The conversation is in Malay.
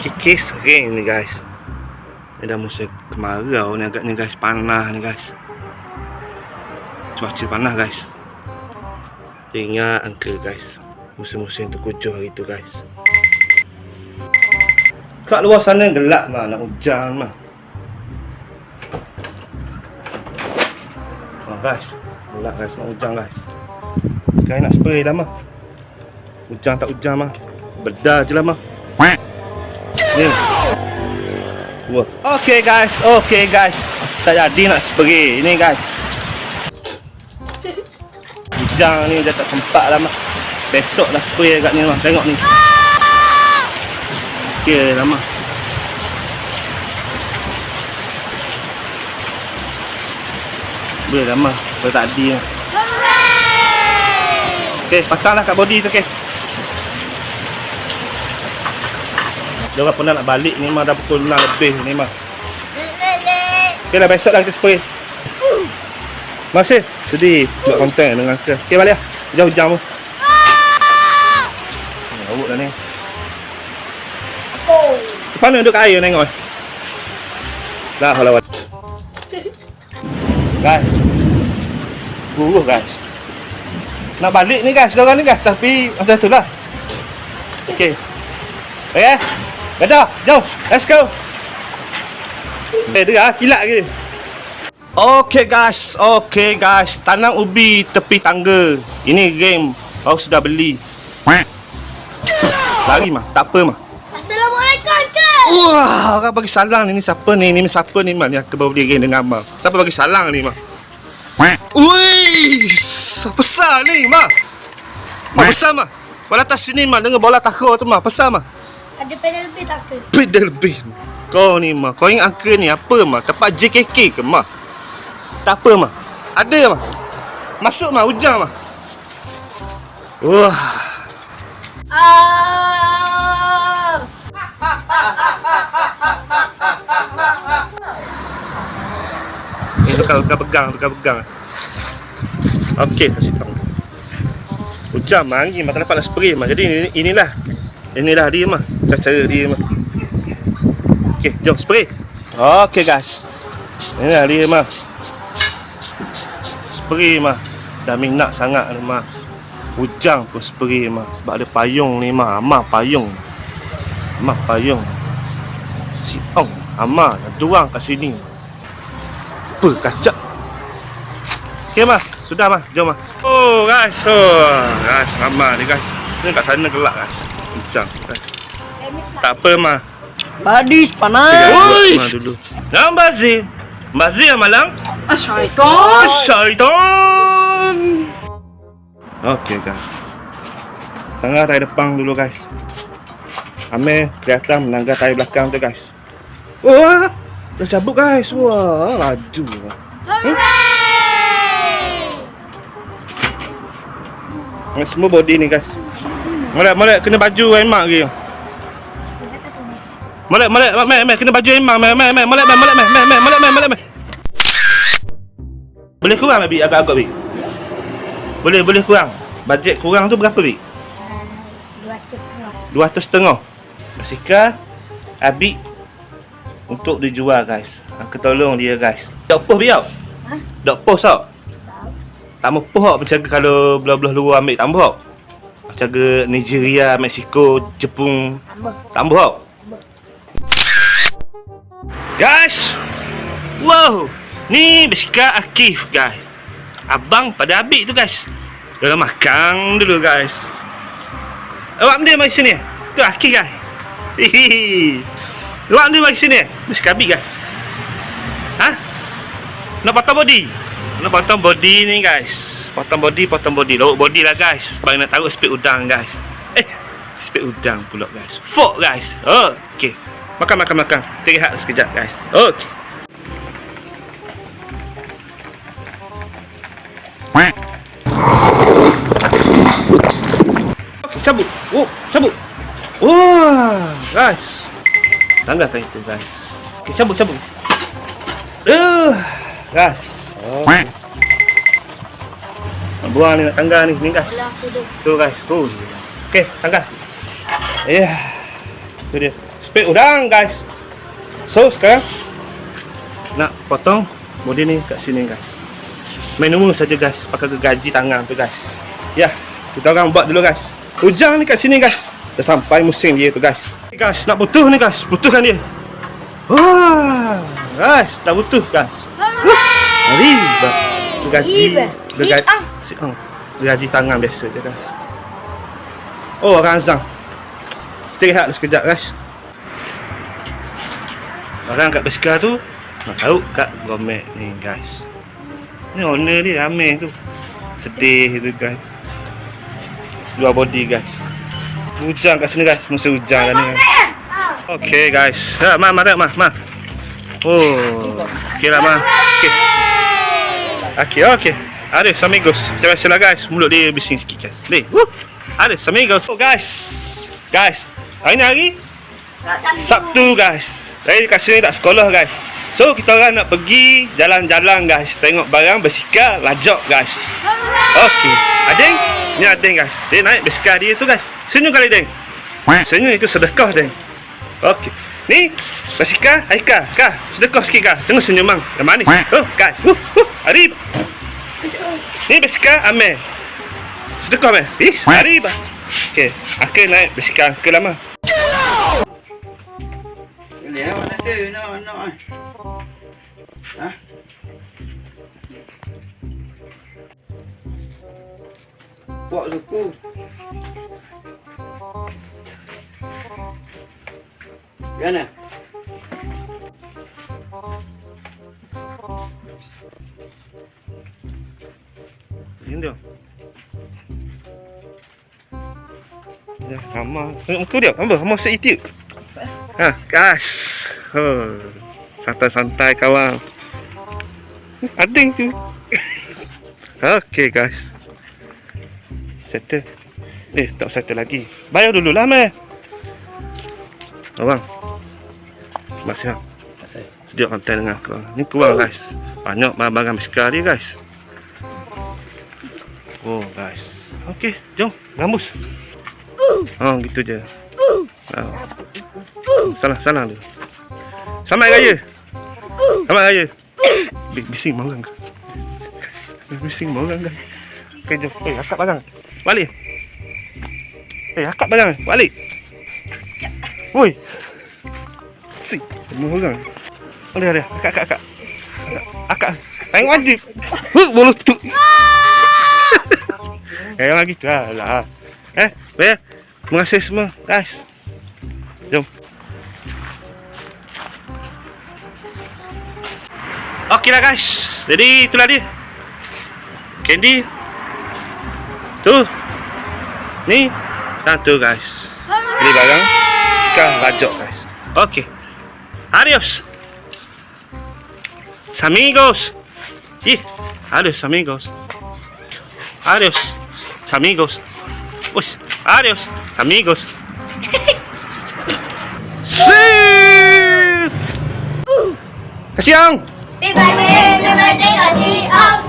kikis rain ni guys. Ni dah musim kemarau ni agaknya guys. Panas ni guys. Cuaca panas guys. Ingat angka guys. Musim-musim terkujuh hari tu guys. Kat luar sana gelap mah nak hujan mah. Oh guys. Gelap guys nak hujan guys. Sekarang nak spray dah mah. Hujan tak hujan mah. Bedar je lah mah. Ni. Wah. Okay guys, okay guys. Tak jadi nak spray ni guys. Hujan ni dah tak sempat lah mah. Besok dah spray kat ni mah. Tengok ni. Okay lah mah. Boleh lah mah. Boleh tadi lah. Okay, pasanglah kat body tu okay. Dia orang pernah nak balik ni mah dah pukul 6 lebih ni mah. Okay lah besok dah kita spray. Masih sedih buat konten dengan ke. Okay balik lah. Jauh jam tu. Awuk dah ni. Mana duduk kat air tengok eh. Dah halawat. Guys. Buruh guys. Nak balik ni guys, orang ni guys. Tapi macam tu lah. Okay. Okay. Gadah, jom. Let's go. Eh, dia ah, kilat ke? Okay guys, okay guys. Tanam ubi tepi tangga. Ini game. Kau sudah beli. Lari mah, tak apa mah. Assalamualaikum Uncle. Wah, orang bagi salang ni. Ni siapa ni? Ni siapa ni mah? Ni aku baru beli game dengan mah. Siapa bagi salang ni mah? Ui, besar ni mah. Mah besar mah. Bola atas sini mah dengan bola takraw tu mah. Besar mah. Ada pedal lebih tak ke? Pedal lebih. Kau ni mah. Kau ingat angka ni apa mah? Tempat JKK ke mah? Tak apa mah. Ada mah. Masuk mah hujan mah. Wah. Ah. Ni tukar tukar pegang, tukar pegang. Okey, kasih tahu. Hujan mah angin mah tak dapat nak spray mah. Jadi ini, inilah. Inilah dia mah. Cara dia mah. Okey, jom spray. Okey guys. Inilah dia mah. Spray mah. Dah minat sangat ni mah. Hujan pun spray mah. Sebab ada payung ni mah. Amah payung. Amah payung. Si Ong. Amah dah durang kat sini. Apa kacak? Okey mah. Sudah mah. Jom mah. Oh guys. Oh guys. Ramah ni guys. Ni kat sana gelap guys. Guys. Tak apa mah. Badis panas. mah dulu. Nama Bazir. Bazir yang malang. Syaitan. Syaitan. Okey guys. Tengah tayar depan dulu guys. Amir kelihatan menanggar tayar belakang tu guys. Wah, dah cabut guys. Wah, laju. Ini semua body ni guys. Molek, molek kena baju emak lagi. Molek, molek, mek, mek kena baju emak, mek, mek, mek, molek, mek, molek, mek, mek, mek, molek, mek, molek, mek. Boleh kurang tak, Bi? Agak-agak, Bi? Boleh, boleh kurang. Bajet kurang tu berapa, Bi? Dua ratus tengah. 200 Basikal Abi Untuk dijual guys Aku tolong dia guys Dok poh biar Ha? Dok poh sok Tak mau poh tak Pencaga kalau belah-belah luar ambil tambah Pencaga Nigeria, Mexico, Jepun. Tambah. Tak Guys Wow. Ni basikal Akif guys. Abang pada Abi tu guys. Dalam makan dulu guys. Awak benda mari sini. Tu Akif guys. Hihihi Awak benda mari sini. Basikal Abi guys. Ha? Nak potong body? Nak potong body ni guys Potong body, potong body. Lawak body lah guys. Bang nak taruh speed udang guys. Eh Speed udang pula guys. Fork guys. Okay Makan, makan, makan. Kita rehat sekejap guys. Okay, cabut Oh, cabut Wah, guys. Tanggalkan itu guys. Okay, cabut, cabut Uh, guys. Nak buang ni, nak tanggal ni, ni guys. Tu guys, tu. Okey, tangkap. Ya. Yeah. Tu dia. Spek udang guys. So sekarang nak potong body ni kat sini guys. Main umur saja guys, pakai gergaji tangan tu guys. Ya, kita orang buat dulu guys. Hujang ni kat sini guys. Dah sampai musim dia tu guys. Guys, nak putus ni guys. Putuskan dia. Wah, guys, dah putus guys. Hari gergaji, Riba. gergaji, Siang. Gergaji tangan biasa je guys. Oh, orang azang. Kita rehat dulu sekejap guys. Orang kat basikal tu nak tahu kat gomek ni guys. Ni owner dia ramai tu. Sedih tu guys. Dua body guys. Hujan kat sini guys. Musim hujan dah ni guys. Okay guys. Ha, ma, ma, ma, ma. Oh. Okay lah ma. Okay. Okay, okay. Ada amigos. Macam biasa lah guys. Mulut dia bising sikit guys. Ni. Woo. Ada amigos. Oh guys. Guys. Hari ni hari Sabtu guys. Saya kat sini tak sekolah guys. So kita orang nak pergi jalan-jalan guys. Tengok barang bersikal lajak guys. Okey. Adeng, ni Adeng guys. Dia naik bersikal dia tu guys. Senyum kali Deng. Senyum itu sedekah Deng. Okey. Ni bersikal Haikal. Kah, sedekah sikit kah. Tengok senyum bang. Yang manis. Oh, guys. Uh, uh, Arif. Ni bersikal Amir. Sedekah Amir. Ih, Arif. Okey. Akhir naik bersikal ke lama. Awak nak tu, nak nak. Ha? Buat suku. Gana. Dia. Ya, sama. Tengok muka dia. Apa? Sama set YouTube. Ha, guys. Oh. Santai-santai kawan. Ading tu. Okey guys. Settle. Eh, tak settle lagi. Bayar dulu lah, meh. Abang. Masih ha? Sedia konten dengan aku. Ni kurang guys. Banyak barang-barang biskar dia guys. Okey, jom gambus. Oh gitu je. Oh. Salah salah tu. Selamat raya. Selamat raya. Bi- Bising mau orang. Bising mau orang. Okey jom. Eh, akak barang. Balik. Eh, akak barang. Balik. Woi. Si, mau orang. Boleh ada. Akak akak akak. Akak. Tengok wajib. Huh, bolu tu. Eh, lagi tu lah. lah. Eh, eh. Terima kasih semua, guys. Jom. Okey lah guys. Jadi itulah dia. Candy. Tu. Ni. Dan tu guys. Beli barang. Sekarang rajak guys. Okey. Adios. Amigos. Ih. Adios amigos. Adios. Amigos. Uy, adios, amigos. Sí. Kasiang. Happy birthday, happy birthday, Adi.